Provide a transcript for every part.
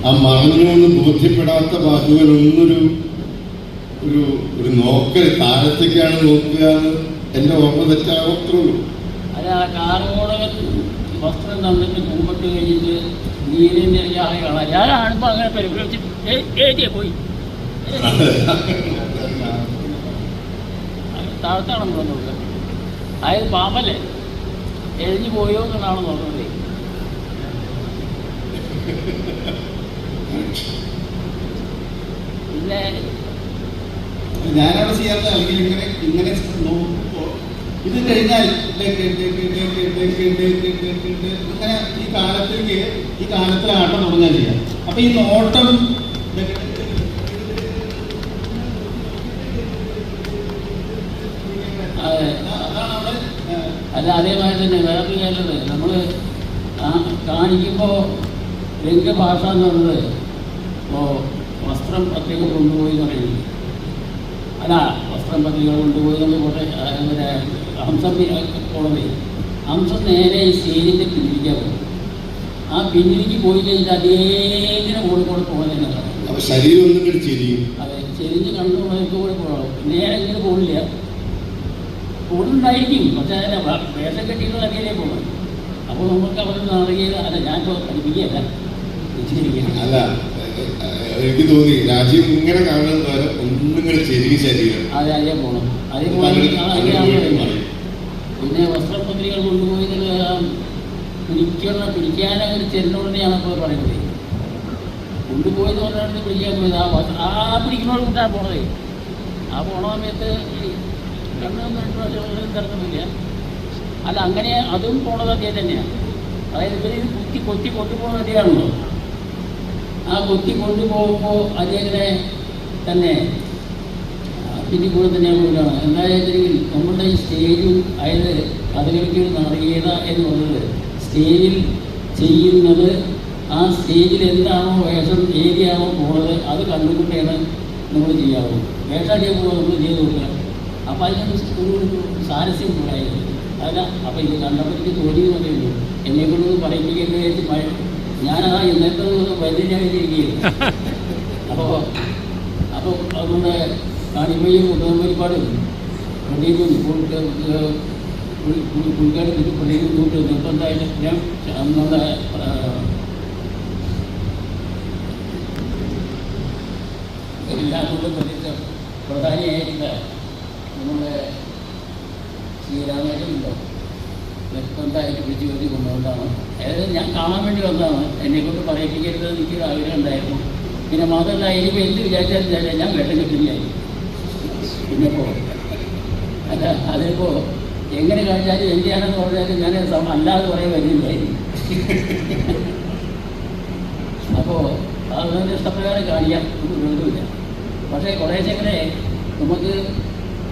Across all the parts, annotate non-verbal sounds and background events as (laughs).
ആ മറഞ്ഞുകൊണ്ട് ബോധ്യപ്പെടാത്ത വാക്കുകളൊന്നൊരു ഒരു ഒരു നോക്കൽ താരത്തേക്കാണ് നോക്കുക എന്ന് എന്റെ ഓർമ്മ തെറ്റാവത്തുള്ളൂ അത് ആ കാർമോടകൻ വസ്ത്രം തന്നിട്ട് കൂമ്പട്ട് കഴിഞ്ഞിട്ട് നീരിന്റെ കാണാം ഞാനാണിപ്പോൾ അങ്ങനെ പരിഭ്രമിച്ച് പോയി. താഴത്താണെന്ന് തോന്നുന്നത് അതായത് പാമ്പല്ലേ? എഴുതി പോയോ എന്നാണ് തോന്നുന്നത്. പിന്നെ ഞാനവിടെ ചെയ്യാത്ത അല്ലെങ്കിൽ ഇങ്ങനെ ഇങ്ങനെ നോക്കുമ്പോൾ ഇത് കഴിഞ്ഞാൽ ഇങ്ങനെ ഈ കാലത്തേക്ക് ഈ കാലത്തിൽ ആട്ടം തുടങ്ങാൻ ചെയ്യാം അപ്പൊ ഈ നോട്ടം അല്ല അതേമാതിരി തന്നെ വേറെ കാര്യമുണ്ട് നമ്മൾ കാണിക്കുമ്പോൾ രംഗഭാഷ എന്ന് പറയുന്നത് ഇപ്പോൾ വസ്ത്രം പത്രിക കൊണ്ടുപോയി എന്ന് പറയുന്നത്. അല്ല വസ്ത്രം പത്രിക കൊണ്ടുപോയി എന്ന് കുറേ പിന്നെ ഹംസം കോടതി ഹംസം നേരെ ഈ സ്റ്റേജിന്റെ പിന്നിലേക്ക് പോകും ആ പിന്നിലേക്ക് പോയി കഴിഞ്ഞാൽ അതേങ്ങനെ കൂടെ കൂടെ അപ്പൊ ശരീരം ഒന്നും കൂടി ചിരിയും. അതെ ചെരിഞ്ഞ് കണ്ടു കൂടെ പോകണം. നേരെ ഇങ്ങനെ പോകില്ല കൂടുണ്ടായിരിക്കും. പക്ഷേ അതിനെ വേഷം കെട്ടിയിട്ടുള്ള തന്നെയല്ലേ പോകണം. അപ്പോൾ നമുക്ക് അവിടെ നാറിയത് അല്ല ഞാൻ പഠിപ്പിക്കുകയല്ല. അല്ല എനിക്ക് തോന്നി രാജ്യം ഇങ്ങനെ കാണുന്നത് പോലെ ഒന്നും കൂടി ചെരിയ ശരീരം അതെ അതേ അതേ അതേ. പിന്നെ വസ്ത്രപത്രികൾ കൊണ്ടുപോയി പിടിക്കണ പിടിക്കാനെ ഒരു ചെല്ലുടനെയാണ് ഇപ്പോൾ പറയുന്നത്. കൊണ്ടുപോയി പറഞ്ഞാൽ പിടിക്കാൻ പോയത്. ആ ആ പിടിക്കുന്നവർ കൂട്ടാണ് പോണത്. ആ പോണ സമയത്ത് ഈ രണ്ട് പ്രാവശ്യം തിരക്കുന്നില്ല. അല്ല അങ്ങനെ അതും പോണത് അതേ തന്നെയാണ് അതായത് ഇവർ ഇത് കുത്തി കൊത്തി കൊണ്ടുപോകുന്നത് അതേയാണല്ലോ ആ കുട്ടി കൊണ്ടുപോകുമ്പോൾ അതേങ്ങനെ തന്നെ പിന്നെ കൂടെ തന്നെ കൊണ്ടാണ് എന്തായാലും നമ്മുടെ ഈ സ്റ്റേജും അതായത് കഥകളിക്ക് നാടകീയത എന്ന് പറയുന്നത് സ്റ്റേജിൽ ചെയ്യുന്നത് ആ സ്റ്റേജിൽ എന്താണോ വേഷം ഏരിയാണോ പോകുന്നത് അത് കണ്ടുകൊണ്ടാണ് നമ്മൾ ചെയ്യാവൂ. വേഷം ചെയ്യുമ്പോൾ നമ്മൾ ചെയ്ത് കൊടുക്കുക. അപ്പോൾ അതിനൊരു ഒരു സാരസ്യം കൂടായിരുന്നു അല്ല അപ്പോൾ ഇത് കണ്ടപ്പോൾ എനിക്ക് തോന്നി പറയുന്നു എന്നെ കൊണ്ട് പറയിപ്പിക്കേണ്ട മഴ- ഞാനതാ ഇന്നത്തെ ദിവസം വലിയ ഇരിക്കുകയാണ് അപ്പോൾ അപ്പോൾ അതുകൊണ്ട് കാണിമയും ഉടമ്പരിപ്പാടും പള്ളിയിലും പുള്ളിക്കാട് പള്ളിയിലും കൂട്ട് നിർബന്ധമായിട്ട് ഞാൻ നമ്മുടെ എല്ലാം കൊണ്ടും പ്രതിച്ച പ്രധാനിയായിട്ടുള്ള നമ്മുടെ ശ്രീരാമേട്ടനുണ്ടോ നിർബന്ധമായിട്ട് പിടിച്ചു കയറ്റി കൊണ്ടുവന്നതാണ്. അതായത് ഞാൻ കാണാൻ വേണ്ടി വന്നതാണ്. എന്നെ കൊണ്ട് പറയിപ്പിക്കരുത് എനിക്കൊരു ആഗ്രഹം ഉണ്ടായിരുന്നു. പിന്നെ മാത്രമല്ല എനിക്ക് എന്ത് വിചാരിച്ചാലും ഞാൻ ഞാൻ വെട്ടം കിട്ടില്ലായിരുന്നു പിന്നെ ഇപ്പോൾ അല്ല അതിപ്പോ എങ്ങനെ കാണിച്ചാലും എന്തിയാണെന്ന് പറഞ്ഞാലും ഞാൻ അല്ലാതെ പറയാൻ വരുന്നില്ലായിരുന്നു അപ്പോൾ അതിന്റെ ഇഷ്ടപ്രകാരം കാണിക്കാം. ഒരു പക്ഷേ കുറേശ്ശെ ഇങ്ങനെ നമുക്ക്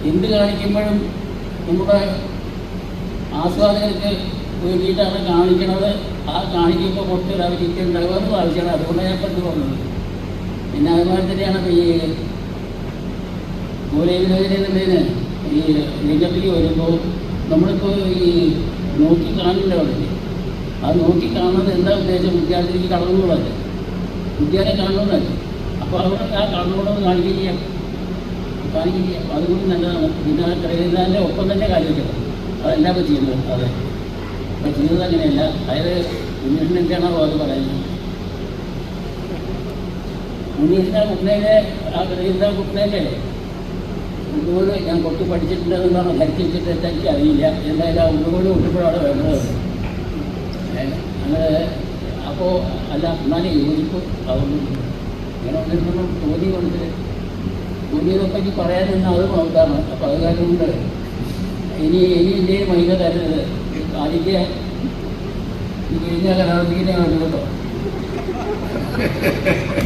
എന്ത് കാണിക്കുമ്പോഴും നമ്മുടെ ആസ്വാദകർക്ക് വേണ്ടിയിട്ടാണ് കാണിക്കണത് ആ കാണിക്കുമ്പോൾ കുറച്ചൊരു അവരിക്ക് ഉണ്ടാകുമെന്ന് ആവശ്യമാണ്. അതുകൊണ്ടാണ് ഞാൻ പറഞ്ഞു പറഞ്ഞത്. പിന്നെ അതുപോലെ തന്നെയാണ് ഈ മൂലവിലോചനയുള്ളതിന് ഈ രംഗത്തേക്ക് വരുമ്പോൾ നമ്മളിപ്പോൾ ഈ നോക്കി കാണില്ല അവിടെ. ആ നോക്കി കാണുന്നത് എന്താ ഉദ്ദേശം? വിദ്യാർത്ഥിക്ക് കടന്നുകൂടല്ലേ വിദ്യാലയം കാണുന്നതല്ല അപ്പോൾ അവിടെ ആ കടന്നുകൂടൊന്ന് കാണിക്കുകയും കാണിക്കുകയും അതുകൊണ്ട് നല്ലതാണ്. പിന്നെ ആ കരകരുതാന്റെ ഒപ്പം തന്നെ കാര്യം അതെല്ലാം ഇപ്പോൾ ചെയ്യുന്നത്? അതെ. അപ്പോൾ ചെയ്യുന്നത് അങ്ങനെയല്ല. അതായത് എന്താണോ അത് പറയുന്നത്. ഉന്മേഷിനെ കുട്ടനയിലെ ആ കരകരുതാൻ കുട്ടനയിലെ ഒന്നുകൂടെ ഞാൻ കൊട്ടി പഠിച്ചിട്ടുണ്ടെന്നാണ് ധരിച്ചിട്ട് എനിക്ക് അറിയില്ല. എന്തായാലും ആ ഒന്നുകൂടി കൊട്ടിപ്പോഴാണ് വേണ്ടത്. അങ്ങനെ അപ്പോൾ അല്ല എന്നാലും യോജിപ്പ് ആവുന്നു ഇങ്ങനെ ഒന്നിനൊന്നും തോന്നി കൊടുത്തിട്ട് തോന്നിയതൊക്കെ എനിക്ക് പറയാൻ നിന്ന് അത് നോക്കാണ് അപ്പോൾ അത് കാരണം കൊണ്ട് ഇനി ഇനി എന്റെ മൈന തരുന്നത് ആദ്യത്തെ കഴിഞ്ഞ കലാപത്തിനെ കേട്ടോ. (laughs)